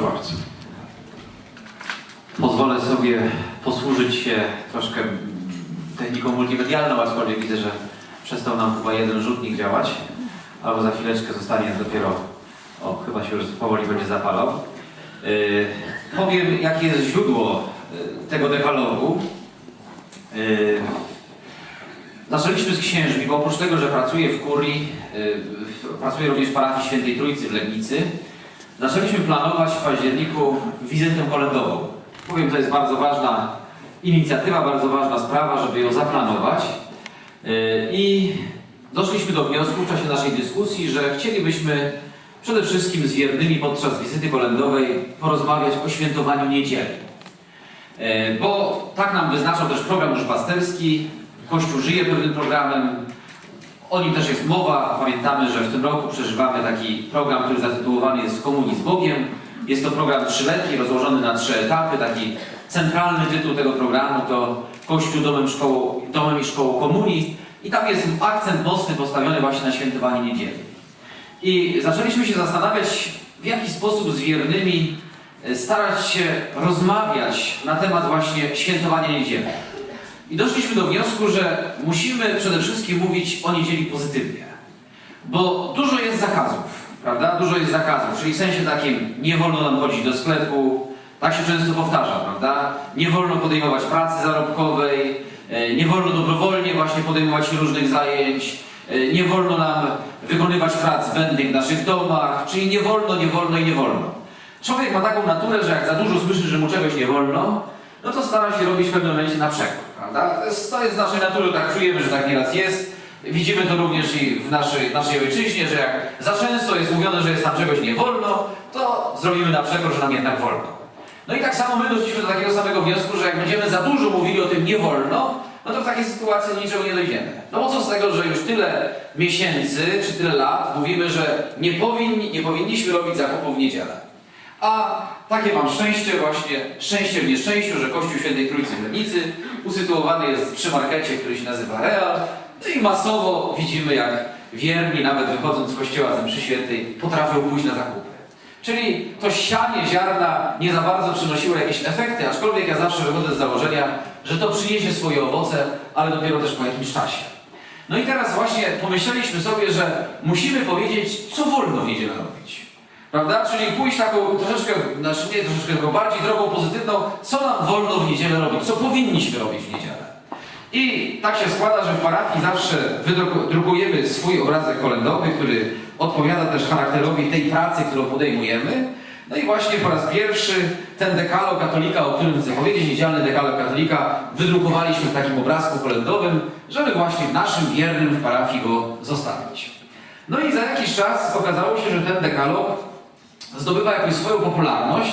Bardzo. Pozwolę sobie posłużyć się troszkę techniką multimedialną, aczkolwiek widzę, że przestał nam chyba jeden rzutnik działać, albo za chwileczkę zostanie dopiero, o, chyba się już powoli będzie zapalał. Yy, powiem, jakie jest źródło yy, tego dekalogu. Yy, Zaczęliśmy z księżmi, bo oprócz tego, że pracuję w kurii, yy, pracuję również w parafii Świętej Trójcy w Legnicy, zaczęliśmy planować w październiku wizytę kolędową. Powiem, to jest bardzo ważna inicjatywa, bardzo ważna sprawa, żeby ją zaplanować. Yy, I doszliśmy do wniosku w czasie naszej dyskusji, że chcielibyśmy przede wszystkim z wiernymi podczas wizyty kolędowej porozmawiać o świętowaniu niedzieli. E, Bo tak nam wyznaczał też program duszpasterski. Kościół żyje pewnym programem. O nim też jest mowa. Pamiętamy, że w tym roku przeżywamy taki program, który zatytułowany jest komunii z Bogiem. Jest to program trzyletni, rozłożony na trzy etapy. Taki centralny tytuł tego programu to Kościół domem, szkołą, domem i szkołą komunii. I tam jest akcent mocny postawiony właśnie na świętowanie niedzieli. I zaczęliśmy się zastanawiać, w jaki sposób z wiernymi e, starać się rozmawiać na temat właśnie świętowania niedzieli. I doszliśmy do wniosku, że musimy przede wszystkim mówić o niedzieli pozytywnie. Bo dużo jest zakazów, prawda? Dużo jest zakazów, czyli w sensie takim nie wolno nam chodzić do sklepu, tak się często powtarza, prawda? Nie wolno podejmować pracy zarobkowej, e, nie wolno dobrowolnie właśnie podejmować różnych zajęć, e, nie wolno nam wykonywać prac zbędnych w naszych domach, czyli nie wolno, nie wolno i nie wolno. Człowiek ma taką naturę, że jak za dużo słyszy, że mu czegoś nie wolno, no to stara się robić w pewnym momencie na przekór, prawda? To jest, to jest z naszej natury, tak czujemy, że tak nieraz jest. Widzimy to również i w naszej, naszej ojczyźnie, że jak za często jest mówione, że jest nam czegoś nie wolno, to zrobimy na przekór, że nam jednak wolno. No i tak samo my doszliśmy do takiego samego wniosku, że jak będziemy za dużo mówili o tym nie wolno, no to w takiej sytuacji niczego nie dojdziemy. No bo co z tego, że już tyle miesięcy czy tyle lat mówimy, że nie, powinni, nie powinniśmy robić zakupów w niedzielę. A takie mam szczęście, właśnie szczęście w nieszczęściu, że Kościół Świętej Trójcy w Legnicy usytuowany jest przy markecie, który się nazywa Real. No i masowo widzimy, jak wierni, nawet wychodząc z kościoła z mszy świętej, potrafią pójść na zakupy. Czyli to sianie ziarna nie za bardzo przynosiło jakieś efekty, aczkolwiek ja zawsze wychodzę z założenia, że to przyniesie swoje owoce, ale dopiero też po jakimś czasie. No i teraz właśnie pomyśleliśmy sobie, że musimy powiedzieć, co wolno w niedzielę robić. Prawda? Czyli pójść taką troszeczkę, znaczy nie troszeczkę, tylko bardziej drogą pozytywną, co nam wolno w niedzielę robić, co powinniśmy robić w niedzielę. I tak się składa, że w parafii zawsze wydrukujemy swój obrazek kolędowy, który odpowiada też charakterowi tej pracy, którą podejmujemy. No i właśnie po raz pierwszy ten dekalog katolika, o którym chcę powiedzieć, niedzielny dekalog katolika, wydrukowaliśmy w takim obrazku kolędowym, żeby właśnie naszym wiernym w parafii go zostawić. No i za jakiś czas okazało się, że ten dekalog zdobywa jakąś swoją popularność,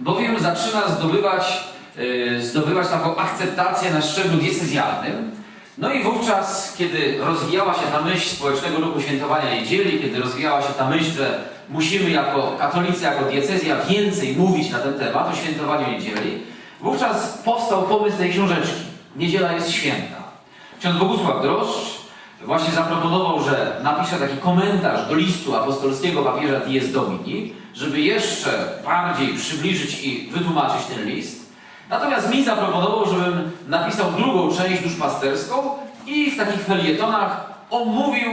bowiem zaczyna zdobywać, yy, zdobywać taką akceptację na szczeblu diecezjalnym. No i wówczas, kiedy rozwijała się ta myśl społecznego ruchu świętowania niedzieli, kiedy rozwijała się ta myśl, że musimy jako katolicy, jako diecezja więcej mówić na ten temat, o świętowaniu niedzieli, wówczas powstał pomysł tej książeczki. Niedziela jest święta. Ksiądz Bogusław Drożdż właśnie zaproponował, że napisze taki komentarz do listu apostolskiego papieża Dies Domini, żeby jeszcze bardziej przybliżyć i wytłumaczyć ten list. Natomiast mi zaproponował, żebym napisał drugą część duszpasterską i w takich felietonach omówił,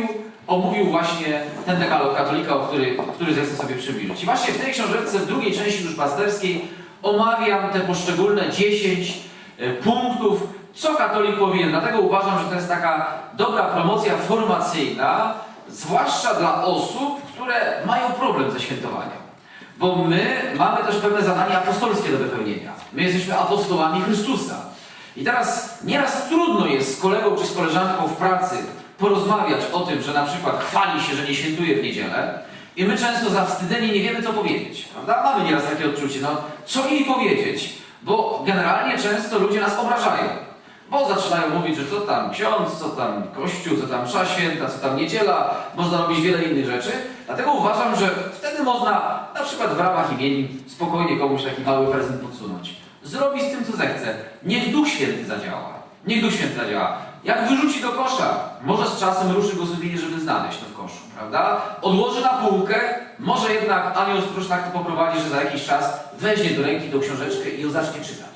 omówił właśnie ten dekalog katolika, który, który zechcę sobie przybliżyć. I właśnie w tej książeczce, w drugiej części duszpasterskiej omawiam te poszczególne 10 e, punktów, co katolik powinien. Dlatego uważam, że to jest taka dobra promocja formacyjna, zwłaszcza dla osób, które mają problem ze świętowaniem. Bo my mamy też pewne zadania apostolskie do wypełnienia. My jesteśmy apostołami Chrystusa. I teraz nieraz trudno jest z kolegą czy z koleżanką w pracy porozmawiać o tym, że na przykład chwali się, że nie świętuje w niedzielę. I my często zawstydzeni nie wiemy, co powiedzieć. Prawda? Mamy nieraz takie odczucie, no co jej powiedzieć? Bo generalnie często ludzie nas obrażają. Bo zaczynają mówić, że co tam ksiądz, co tam kościół, co tam msza święta, co tam niedziela, można robić wiele innych rzeczy. Dlatego uważam, że wtedy można na przykład w ramach imienin spokojnie komuś taki mały prezent podsunąć. Zrobi z tym, co zechce. Niech Duch Święty zadziała. Niech Duch Święty zadziała. Jak wyrzuci do kosza, może z czasem ruszy go sumienie, żeby znaleźć to w koszu, prawda? Odłoży na półkę, może jednak anioł stróż tak to poprowadzi, że za jakiś czas weźmie do ręki tą książeczkę i ją zacznie czytać.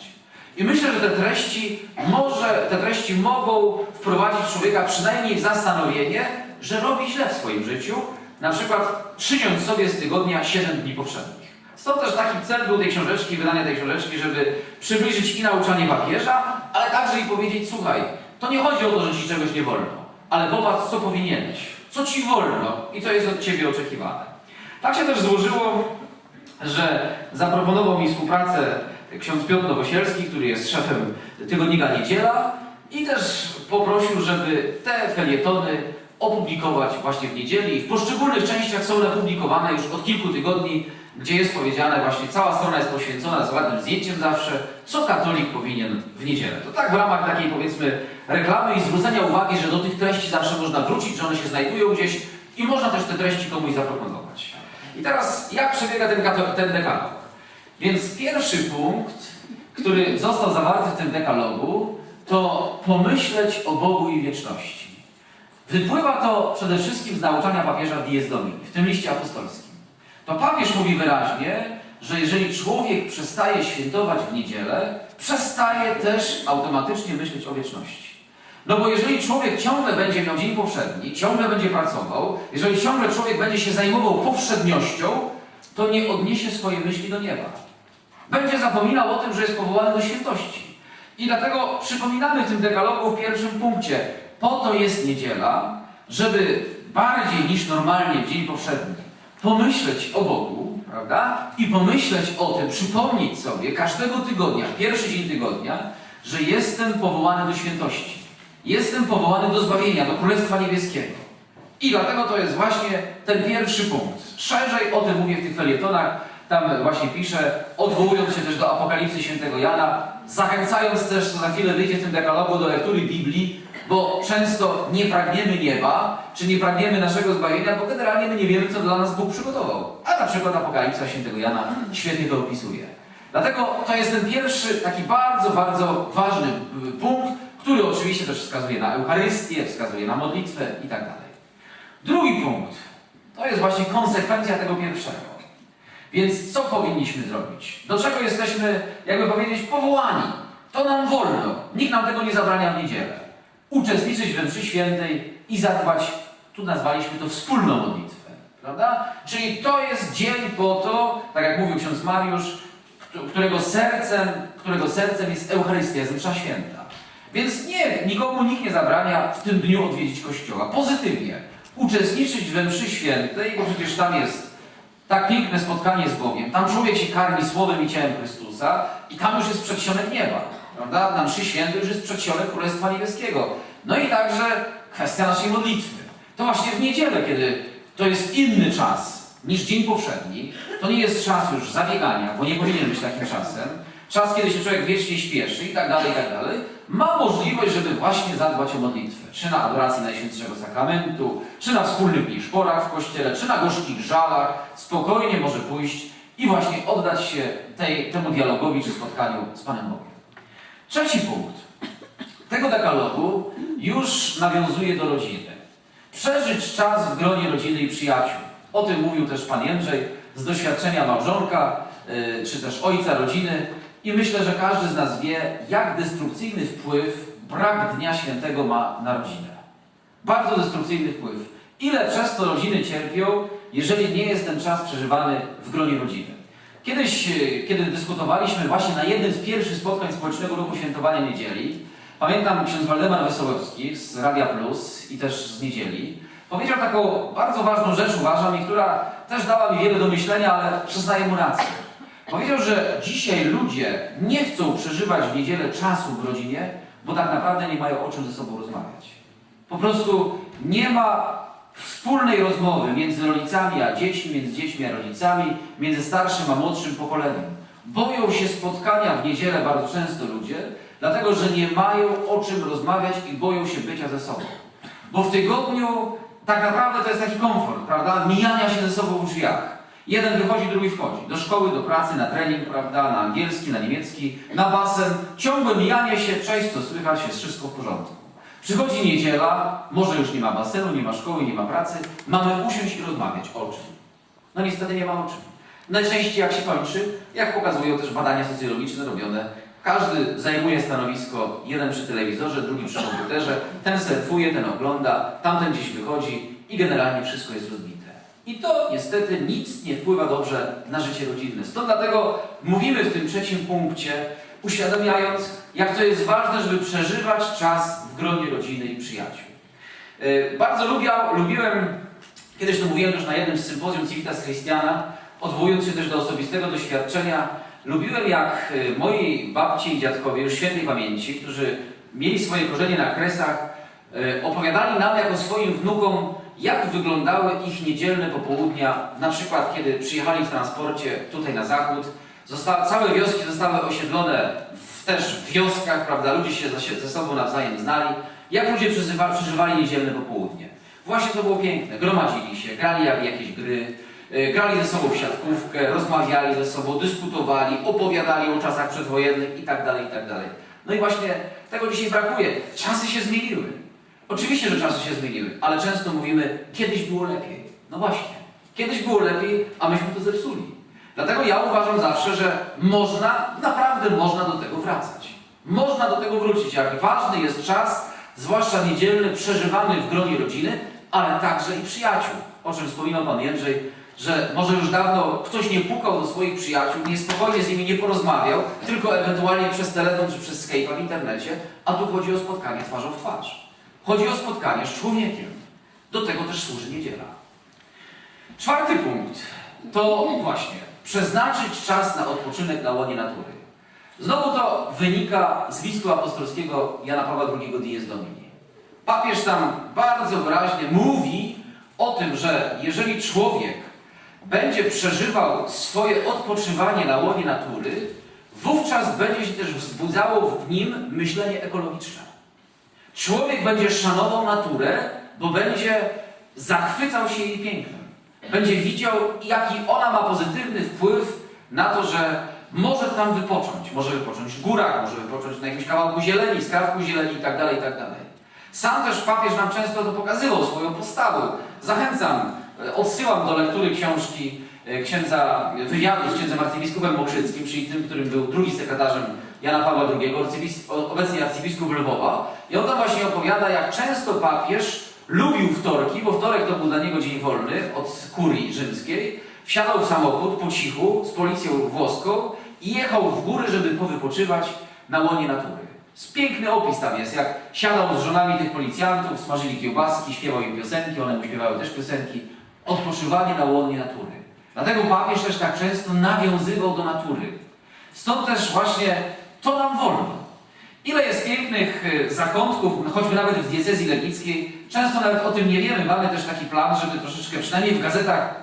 I myślę, że te treści, może, te treści mogą wprowadzić człowieka przynajmniej w zastanowienie, że robi źle w swoim życiu, na przykład czyniąc sobie z tygodnia 7 dni powszednich. Stąd też taki cel był tej książeczki, wydania tej książeczki, żeby przybliżyć i nauczanie papieża, ale także i powiedzieć, słuchaj, to nie chodzi o to, że ci czegoś nie wolno, ale popatrz, co powinieneś, co ci wolno i co jest od ciebie oczekiwane. Tak się też złożyło, że zaproponował mi współpracę ksiądz Piotr Nowosielski, który jest szefem tygodnika Niedziela i też poprosił, żeby te felietony opublikować właśnie w niedzieli w poszczególnych częściach są one publikowane już od kilku tygodni, gdzie jest powiedziane właśnie, cała strona jest poświęcona z ładnym zdjęciem zawsze, co katolik powinien w niedzielę. To tak w ramach takiej powiedzmy reklamy i zwrócenia uwagi, że do tych treści zawsze można wrócić, że one się znajdują gdzieś i można też te treści komuś zaproponować. I teraz jak przebiega ten, ten? Więc pierwszy punkt, który został zawarty w tym dekalogu, to pomyśleć o Bogu i wieczności. Wypływa to przede wszystkim z nauczania papieża Dies Domini, w tym liście apostolskim. To papież mówi wyraźnie, że jeżeli człowiek przestaje świętować w niedzielę, przestaje też automatycznie myśleć o wieczności. No bo jeżeli człowiek ciągle będzie miał dzień powszedni, ciągle będzie pracował, jeżeli ciągle człowiek będzie się zajmował powszedniością, to nie odniesie swojej myśli do nieba. Będzie zapominał o tym, że jest powołany do świętości. I dlatego przypominamy w tym dekalogu w pierwszym punkcie. Po to jest niedziela, żeby bardziej niż normalnie w dzień powszedni pomyśleć o Bogu, prawda? I pomyśleć o tym, przypomnieć sobie każdego tygodnia, pierwszy dzień tygodnia, że jestem powołany do świętości. Jestem powołany do zbawienia, do Królestwa Niebieskiego. I dlatego to jest właśnie ten pierwszy punkt. Szerzej o tym mówię w tych felietonach. Tam właśnie piszę, odwołując się też do Apokalipsy Świętego Jana, zachęcając też, co za chwilę wyjdzie w tym dekalogu, do lektury Biblii, bo często nie pragniemy nieba, czy nie pragniemy naszego zbawienia, bo generalnie my nie wiemy, co dla nas Bóg przygotował. A na przykład Apokalipsa Świętego Jana świetnie to opisuje. Dlatego to jest ten pierwszy, taki bardzo, bardzo ważny y, punkt, który oczywiście też wskazuje na Eucharystię, wskazuje na modlitwę i tak dalej. Drugi punkt to jest właśnie konsekwencja tego pierwszego. Więc co powinniśmy zrobić? Do czego jesteśmy, jakby powiedzieć, powołani? To nam wolno. Nikt nam tego nie zabrania w niedzielę. Uczestniczyć we mszy świętej i zadbać, tu nazwaliśmy to wspólną modlitwę. Prawda? Czyli to jest dzień po to, tak jak mówił ksiądz Mariusz, któ- którego sercem, którego sercem jest Eucharystia, jest msza święta. Więc nie, nikomu nikt nie zabrania w tym dniu odwiedzić kościoła. Pozytywnie. Uczestniczyć we mszy świętej, bo przecież tam jest tak piękne spotkanie z Bogiem. Tam człowiek się karmi słowem i ciałem Chrystusa i tam już jest przedsionek nieba. Prawda? Na mszy świętej już jest przedsionek Królestwa Niebieskiego. No i także kwestia naszej modlitwy. To właśnie w niedzielę, kiedy to jest inny czas niż dzień powszedni, to nie jest czas już zabiegania, bo nie powinien być takim czasem. Czas, kiedy się człowiek wiecznie śpieszy i tak dalej, i tak dalej. Ma możliwość, żeby właśnie zadbać o modlitwę. Czy na adoracji Najświętszego Sakramentu, czy na wspólnych liszporach w kościele, czy na gorzkich żalach. Spokojnie może pójść i właśnie oddać się tej, temu dialogowi czy spotkaniu z Panem Bogiem. Trzeci punkt tego dekalogu już nawiązuje do rodziny. Przeżyć czas w gronie rodziny i przyjaciół. O tym mówił też Pan Jędrzej z doświadczenia małżonka, yy, czy też ojca rodziny. I myślę, że każdy z nas wie, jak destrukcyjny wpływ brak Dnia Świętego ma na rodzinę. Bardzo destrukcyjny wpływ. Ile przez to rodziny cierpią, jeżeli nie jest ten czas przeżywany w gronie rodziny. Kiedyś, e, kiedy dyskutowaliśmy właśnie na jednym z pierwszych spotkań społecznego ruchu świętowania niedzieli, pamiętam ksiądz Waldemar Wesołowski z Radia Plus i też z niedzieli, powiedział taką bardzo ważną rzecz, uważam, i która też dała mi wiele do myślenia, ale przyznaję mu rację. Powiedział, że dzisiaj ludzie nie chcą przeżywać w niedzielę czasu w rodzinie, bo tak naprawdę nie mają o czym ze sobą rozmawiać. Po prostu nie ma wspólnej rozmowy między rodzicami a dziećmi, między dziećmi a rodzicami, między starszym a młodszym pokoleniem. Boją się spotkania w niedzielę bardzo często ludzie, dlatego że nie mają o czym rozmawiać i boją się bycia ze sobą. Bo w tygodniu tak naprawdę to jest taki komfort, prawda? Mijania się ze sobą w drzwiach. Jeden wychodzi, drugi wchodzi. Do szkoły, do pracy, na trening, prawda? Na angielski, na niemiecki, na basen. Ciągłe mijanie się, cześć, co słychać, jest wszystko w porządku. Przychodzi niedziela, może już nie ma basenu, nie ma szkoły, nie ma pracy. Mamy usiąść i rozmawiać o czym? No niestety nie ma o czym. Najczęściej jak się kończy, jak pokazują też badania socjologiczne robione, każdy zajmuje stanowisko, jeden przy telewizorze, drugi przy komputerze, ten surfuje, ten ogląda, tamten gdzieś wychodzi i generalnie wszystko jest rozbite. I to niestety nic nie wpływa dobrze na życie rodzinne. Stąd dlatego mówimy w tym trzecim punkcie, uświadamiając, jak to jest ważne, żeby przeżywać czas w gronie rodziny i przyjaciół. Yy, Bardzo lubiał, lubiłem, kiedyś to mówiłem już na jednym z sympozjum Civitas Christiana, odwołując się też do osobistego doświadczenia, lubiłem jak y, moi babci i dziadkowie, już świętej pamięci, którzy mieli swoje korzenie na Kresach, y, opowiadali nam jako swoim wnukom, jak wyglądały ich niedzielne popołudnia, na przykład kiedy przyjechali w transporcie tutaj na zachód, Zosta całe wioski zostały osiedlone w, też wioskach, prawda, ludzie się ze, ze sobą nawzajem znali, jak ludzie przeżywa, przeżywali niedzielne popołudnie. Właśnie to było piękne, gromadzili się, grali jak jakieś gry, y, grali ze sobą w siatkówkę, rozmawiali ze sobą, dyskutowali, opowiadali o czasach przedwojennych i tak dalej, i tak. No i właśnie tego dzisiaj brakuje. Czasy się zmieniły. Oczywiście, że czasy się zmieniły, ale często mówimy, kiedyś było lepiej. No właśnie, kiedyś było lepiej, a myśmy to zepsuli. Dlatego ja uważam zawsze, że można, naprawdę można do tego wracać. Można do tego wrócić, jak ważny jest czas, zwłaszcza niedzielny, przeżywany w gronie rodziny, ale także i przyjaciół. O czym wspominał Pan Jędrzej, że może już dawno ktoś nie pukał do swoich przyjaciół, niespokojnie z nimi nie porozmawiał, tylko ewentualnie przez telefon czy przez Skype'a w internecie, a tu chodzi o spotkanie twarzą w twarz. Chodzi o spotkanie z człowiekiem. Do tego też służy niedziela. Czwarty punkt to właśnie przeznaczyć czas na odpoczynek na łonie natury. Znowu to wynika z listu apostolskiego Jana Pawła II Dies Domini. Papież tam bardzo wyraźnie mówi o tym, że jeżeli człowiek będzie przeżywał swoje odpoczywanie na łonie natury, wówczas będzie się też wzbudzało w nim myślenie ekologiczne. Człowiek będzie szanował naturę, bo będzie zachwycał się jej pięknem. Będzie widział, jaki ona ma pozytywny wpływ na to, że może tam wypocząć. Może wypocząć w górach, może wypocząć na jakimś kawałku zieleni, skrawku zieleni itd., itd. Sam też papież nam często to pokazywał swoją postawą. Zachęcam, e, odsyłam do lektury książki e, księdza, wywiadu z księdzem arcybiskupem Mokrzyckim, czyli tym, którym był drugi sekretarzem Jana Pawła II, obecnie arcybiskup Lwowa. I on tam właśnie opowiada, jak często papież lubił wtorki, bo wtorek to był dla niego dzień wolny od kurii rzymskiej. Wsiadał w samochód po cichu z policją włoską i jechał w góry, żeby powypoczywać na łonie natury. Piękny opis tam jest, jak siadał z żonami tych policjantów, smażyli kiełbaski, śpiewał im piosenki, one mu śpiewały też piosenki. Odpoczywanie na łonie natury. Dlatego papież też tak często nawiązywał do natury. Stąd też właśnie to nam wolno. Ile jest pięknych y, zakątków, choćby nawet w diecezji legnickiej, często nawet o tym nie wiemy. Mamy też taki plan, żeby troszeczkę, przynajmniej w gazetach,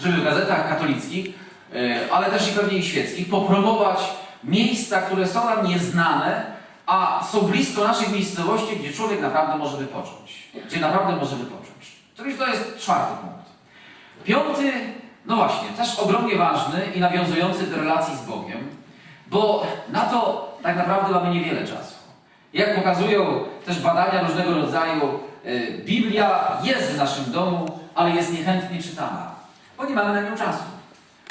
żeby w gazetach katolickich, y, ale też i pewnie i świeckich, popromować miejsca, które są nam nieznane, a są blisko naszych miejscowości, gdzie człowiek naprawdę może wypocząć. Gdzie naprawdę może wypocząć. To jest czwarty punkt. Piąty, no właśnie, też ogromnie ważny i nawiązujący do relacji z Bogiem, bo na to tak naprawdę mamy niewiele czasu. Jak pokazują też badania różnego rodzaju, y, Biblia jest w naszym domu, ale jest niechętnie czytana, bo nie mamy na nią czasu.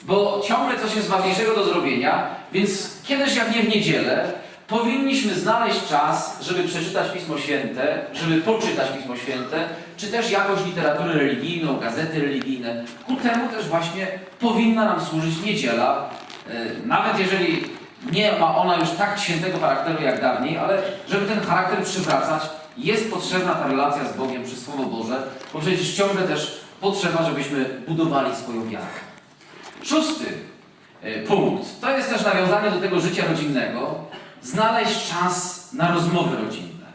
Bo ciągle coś jest ważniejszego do zrobienia, więc kiedyś jak nie w niedzielę, powinniśmy znaleźć czas, żeby przeczytać Pismo Święte, żeby poczytać Pismo Święte, czy też jakąś literaturę religijną, gazety religijne. Ku temu też właśnie powinna nam służyć niedziela, y, nawet jeżeli nie ma ona już tak świętego charakteru jak dawniej, ale żeby ten charakter przywracać, jest potrzebna ta relacja z Bogiem przez Słowo Boże, bo przecież ciągle też potrzeba, żebyśmy budowali swoją wiarę. Szósty y, punkt, to jest też nawiązanie do tego życia rodzinnego, znaleźć czas na rozmowy rodzinne.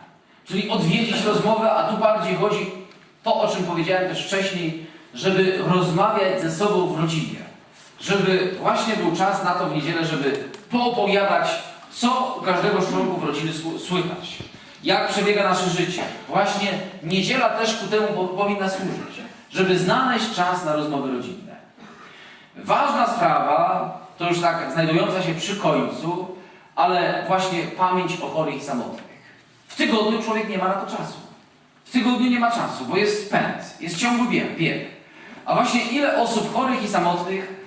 Czyli odwiedzić rozmowę, a tu bardziej chodzi to, o czym powiedziałem też wcześniej, żeby rozmawiać ze sobą w rodzinie. Żeby właśnie był czas na to w niedzielę, żeby poopowiadać, co u każdego z członków rodziny sły- słychać. Jak przebiega nasze życie. Właśnie niedziela też ku temu po- powinna służyć. Żeby znaleźć czas na rozmowy rodzinne. Ważna sprawa, to już tak znajdująca się przy końcu, ale właśnie pamięć o chorych i samotnych. W tygodniu człowiek nie ma na to czasu. W tygodniu nie ma czasu, bo jest pęd, jest ciągły bieg. bieg. A właśnie ile osób chorych i samotnych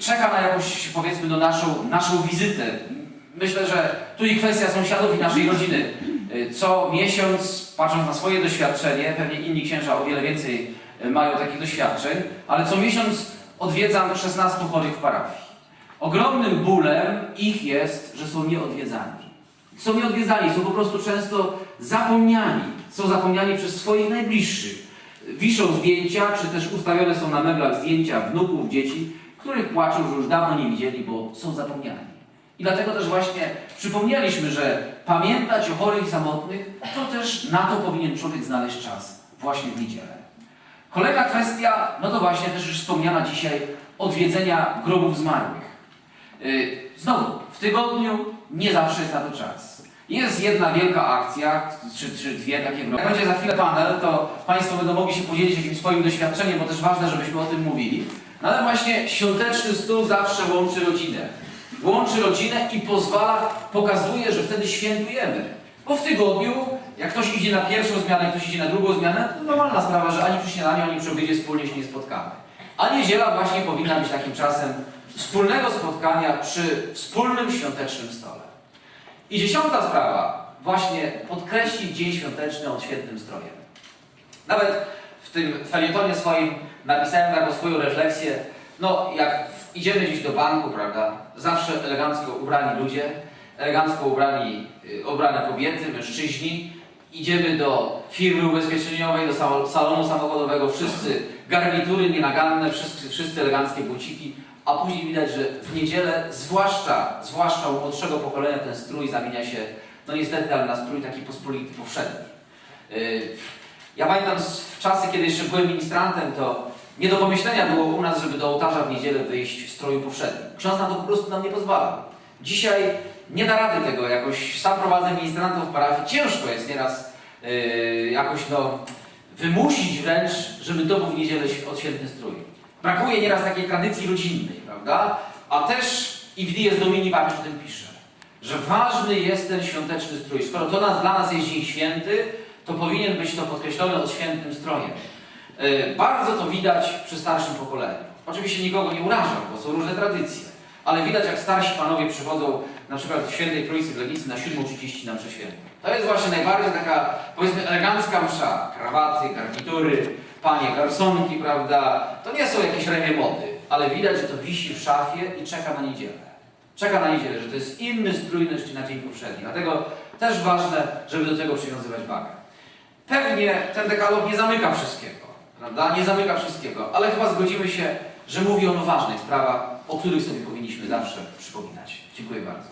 czeka na jakąś, powiedzmy, no naszą, naszą wizytę? Myślę, że tu i kwestia sąsiadów i naszej rodziny. Yy, Co miesiąc, patrząc na swoje doświadczenie, pewnie inni księża o wiele więcej yy, mają takich doświadczeń, ale co miesiąc odwiedzam 16 chorych w parafii. Ogromnym bólem ich jest, że są nieodwiedzani. Są nieodwiedzani, są po prostu często zapomniani. Są zapomniani przez swoich najbliższych. Wiszą zdjęcia, czy też ustawione są na meblach zdjęcia wnuków, dzieci, których płaczą, że już dawno nie widzieli, bo są zapomniani. I dlatego też właśnie przypomnieliśmy, że pamiętać o chorych i samotnych, to też na to powinien człowiek znaleźć czas właśnie w niedzielę. Kolejna kwestia, no to właśnie też już wspomniana dzisiaj, odwiedzenia grobów zmarłych. Yy, Znowu, w tygodniu nie zawsze jest na to czas. Jest jedna wielka akcja, czy, czy dwie takie w roku. Jak będzie za chwilę panel, to Państwo będą mogli się podzielić jakimś swoim doświadczeniem, bo też ważne, żebyśmy o tym mówili. Ale właśnie świąteczny stół zawsze łączy rodzinę. Łączy rodzinę i pozwala, pokazuje, że wtedy świętujemy. Bo w tygodniu, jak ktoś idzie na pierwszą zmianę, ktoś idzie na drugą zmianę, to normalna sprawa, że ani przy śniadaniu, ani przy obiedzie wspólnie się nie spotkamy. A niedziela właśnie powinna być takim czasem wspólnego spotkania przy wspólnym świątecznym stole. I dziesiąta sprawa, właśnie podkreślić Dzień Świąteczny odświętnym strojem. Nawet w tym felietonie swoim napisałem taką swoją refleksję, no jak idziemy gdzieś do banku, prawda, zawsze elegancko ubrani ludzie, elegancko ubrani, y, ubrane kobiety, mężczyźni, idziemy do firmy ubezpieczeniowej, do sal- salonu samochodowego, wszyscy garnitury nienaganne, wszyscy, wszyscy eleganckie buciki, a później widać, że w niedzielę, zwłaszcza, zwłaszcza u młodszego pokolenia, ten strój zamienia się, no niestety, ale na strój taki pospolity, powszedni. Yy, Ja pamiętam w czasy, kiedy jeszcze byłem ministrantem, to nie do pomyślenia było u nas, żeby do ołtarza w niedzielę wyjść w stroju powszednim. Ksiądz na to po prostu nam nie pozwala. Dzisiaj nie da rady tego jakoś. Sam prowadzę ministrantów w parafii. Ciężko jest nieraz yy, jakoś no, wymusić wręcz, żeby to był w niedzielę świ- odświętny strój. Brakuje nieraz takiej tradycji rodzinnej, prawda? A też i w Dies Domini papież o tym pisze, że ważny jest ten świąteczny strój. Skoro to nas, dla nas jest Dzień Święty, to powinien być to podkreślone odświętnym strojem. Yy, Bardzo to widać przy starszym pokoleniu. Oczywiście nikogo nie urażam, bo są różne tradycje, ale widać jak starsi panowie przychodzą na przykład w Świętej Trójcy w Lewicy na 7.30 na przeświętę. To jest właśnie najbardziej taka, powiedzmy, elegancka msza. Krawaty, garnitury, panie garsonki, prawda? To nie są jakieś remię mody, ale widać, że to wisi w szafie i czeka na niedzielę. Czeka na niedzielę, że to jest inny strój niż na dzień poprzedni. Dlatego też ważne, żeby do tego przywiązywać wagę. Pewnie ten dekalog nie zamyka wszystkiego, prawda? Nie zamyka wszystkiego, ale chyba zgodzimy się, że mówi on o ważnych sprawach, o których sobie powinniśmy zawsze przypominać. Dziękuję bardzo.